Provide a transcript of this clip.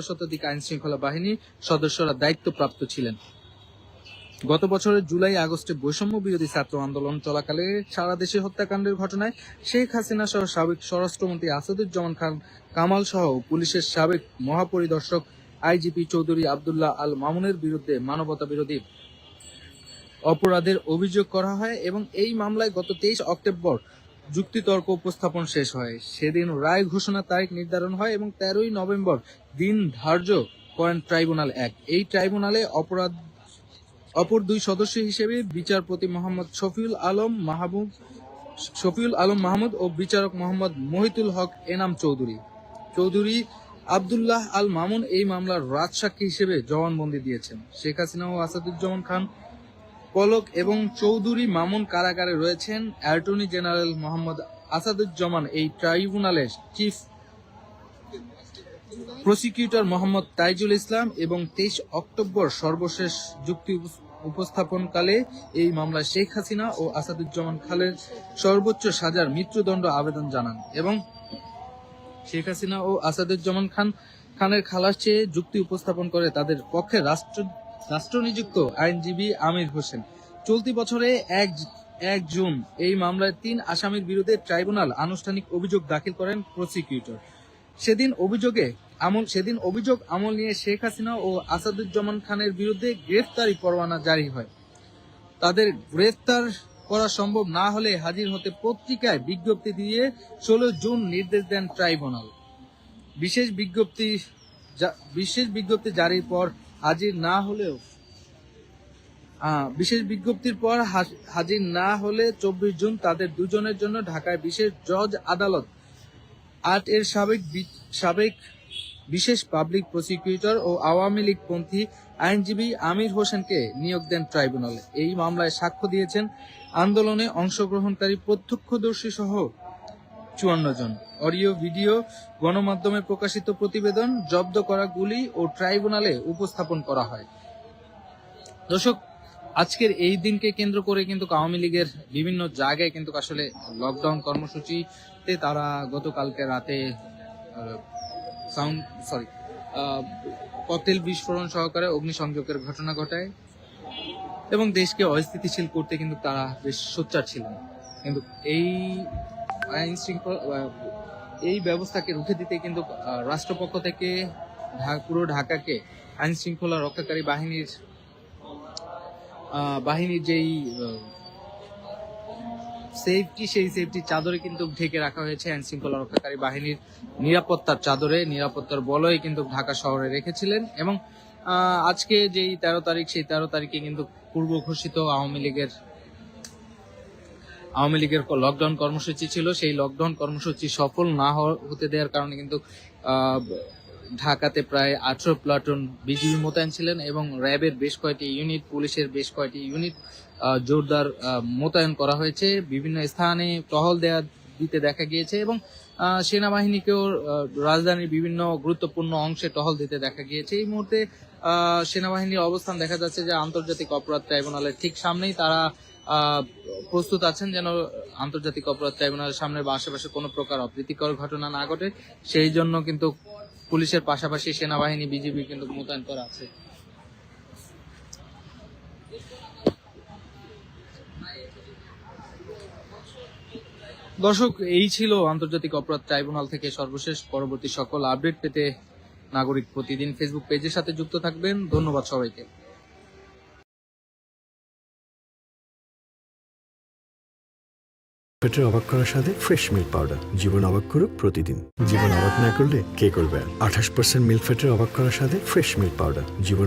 শতাধিক আইন শৃঙ্খলা বাহিনী সদস্যরা দায়িত্বপ্রাপ্ত ছিলেন। গত বছরের জুলাই আগস্টে বৈষম্য বিরোধী ছাত্র আন্দোলন চলাকালে সারা দেশে হত্যাকাণ্ডের ঘটনায় শেখ হাসিনা সহ সাবেক স্বরাষ্ট্রমন্ত্রী আসাদুজ্জামান খান, কামাল সহ পুলিশের সাবেক মহাপরিদর্শক আইজিপি চৌধুরী আবদুল্লাহ আল মামুনের বিরুদ্ধে মানবতা বিরোধী অপরাধের অভিযোগ করা হয় এবং এই মামলায় গত তেইশ অক্টোবর যুক্তিতর্ক উপস্থাপন শেষ হয়। সেদিন রায় ঘোষণার তারিখ নির্ধারণ হয় এবং তেরোই নভেম্বর দিন ধার্য করেন ট্রাইব্যুনাল এক। এই ট্রাইব্যুনালে অপরাধ, অপর দুই সদস্য হিসেবে বিচারপতি মোহাম্মদ শফিউল আলম মাহবুব, শফিউল আলম মাহমুদ ও বিচারক মোহাম্মদ মহিতুল হক এনাম চৌধুরী। চৌধুরী আব্দুল্লাহ আল মামুন এই মামলার রাজসাক্ষী হিসেবে জবানবন্দি দিয়েছেন। শেখ হাসিনা ও আসাদুজ্জামান খান পলক এবং চৌধুরী মামুন কারাগারে রয়েছেন অ্যাটর্নি জেনারেল মোহাম্মদ আসাদুজ্জামান, এই ট্রাইব্যুনালের চিফ প্রসিকিউটর মোহাম্মদ তাইজুল ইসলাম এবং তেইশ অক্টোবর সর্বশেষ যুক্তি উপ- উপস্থাপনকালে এই মামলায় শেখ হাসিনা ও আসাদুজ্জামান খালের সর্বোচ্চ সাজার মৃত্যুদণ্ড আবেদন জানান এবং শেখ হাসিনা ও আসাদুজ্জামান খান, খানের খালাস চেয়ে যুক্তি উপস্থাপন করে তাদের পক্ষে রাষ্ট্র রাষ্ট্রনিযুক্ত আইনজীবী আমির হোসেন। চলতি বছরে এক এক জুন এই মামলায় তিন আসামির বিরুদ্ধে ট্রাইব্যুনাল আনুষ্ঠানিক অভিযোগ দাখিল করেন প্রসিকিউটর। সেদিন অভিযোগে আমল, সেদিন অভিযোগ আমল নিয়ে শেখ হাসিনা ও আসাদুজ্জামান খানের বিরুদ্ধে গ্রেফতারি পরোয়ানা জারি হয়। তাদের গ্রেফতার করা সম্ভব না হলে হাজির হতে পত্রিকায় বিজ্ঞপ্তি দিয়ে ষোলো জুন নির্দেশ দেন ট্রাইব্যুনাল। বিশেষ বিজ্ঞপ্তি বিশেষ বিজ্ঞপ্তি জারির পর হাজির না হলেও বিশেষ বিজ্ঞপ্তির পর হাজির না হলে চব্বিশ জুন তাদের দুজনের জন্য ঢাকায় বিশেষ জজ আদালত, আট এর সাবেক সাবেক বিশেষ পাবলিক প্রসিকিউটর ও আওয়ামী লীগ পন্থী আইনজীবী আমির হোসেনকে নিয়োগ দেন ট্রাইব্যুনালে। এই মামলায় সাক্ষ্য দিয়েছেন আন্দোলনে অংশগ্রহণকারী প্রত্যক্ষদর্শী সহ চুয়ান্ন জন। অডিও, ভিডিও, গণমাধ্যমে প্রকাশিত প্রতিবেদন, জব্দ করা গুলি ও ট্রাইব্যুনালে উপস্থাপন করা হয়। দর্শক, আজকের এই দিনকে কেন্দ্র করে কিন্তু আওয়ামী লীগের বিভিন্ন জায়গায় কিন্তু আসলে লকডাউন কর্মসূচিতে তারা গতকালকে রাতে সাউন্ড সরি ককটেল বিস্ফোরণ সহকারে অগ্নিসংযোগের ঘটনা ঘটায় এবং দেশকে অস্থিতিশীল করতে কিন্তু তারা বেশ সোচ্চার ছিলেন। কিন্তু এই আইন শৃঙ্খলা এই ব্যবস্থাকে রুখে দিতে কিন্তু রাষ্ট্রপক্ষ থেকে পুরো ঢাকাকে আইন শৃঙ্খলা রক্ষাকারী বাহিনীর বাহিনীর যেই সেফটি সেই সেফটি চাদরে কিন্তু ঢেকে রাখা হয়েছে আইন শৃঙ্খলা রক্ষাকারী বাহিনীর নিরাপত্তার চাদরে, নিরাপত্তার বলয় কিন্তু ঢাকা শহরে রেখেছিলেন এবং আজকে যেই তেরো তারিখ, সেই তেরো তারিখে কিন্তু পূর্ব ঘোষিত আওয়ামী লীগের আওয়ামী লীগের লকডাউন কর্মসূচি ছিল। সেই লকডাউন কর্মসূচি সফল না হতে দেওয়ার কারণে কিন্তু ঢাকাতে প্রায় আঠারো প্লাটুন বিজিবি মোতায়েন ছিলেন এবং র্যাবের বেশ কয়েকটি ইউনিট, পুলিশের বেশ কয়েকটি ইউনিট জোরদার মোতায়েন করা হয়েছে। বিভিন্ন স্থানে টহল দেওয়া দিতে দেখা গিয়েছে এবং সেনাবাহিনীকেও রাজধানীর বিভিন্ন গুরুত্বপূর্ণ অংশে টহল দিতে দেখা গিয়েছে। এই মুহূর্তে সেনাবাহিনীর অবস্থান দেখা যাচ্ছে যে আন্তর্জাতিক অপরাধ ট্রাইব্যুনালের ঠিক সামনেই। তারা প্রস্তুত আছেন যেন আন্তর্জাতিক অপরাধ ট্রাইব্যুনালের সামনে বা আশেপাশে কোনো প্রকার অপ্রীতিকর ঘটনা না ঘটে, সেই জন্য কিন্তু পুলিশের পাশাপাশি সেনাবাহিনী, বিজিবি কিন্তু মোতায়েন করা আছে। দর্শক, এই ছিল আন্তর্জাতিক অপরাধ ট্রাইব্যুনাল থেকে সর্বশেষ। পরবর্তী সকল আপডেট পেতে নাগরিক প্রতিদিন ফেসবুক পেজের সাথে যুক্ত থাকবেন। ধন্যবাদ সবাইকে। পেটের অবাক করার সাথে ফ্রেশ মিল্ক পাউডার জীবন অবাক করুক প্রতিদিন। জীবন অবাক না করলে কে করবে আঠাশ পার্সেন্ট মিল্ক ফ্যাটের অবাক করার সাথে ফ্রেশ মিল্ক পাউডার জীবন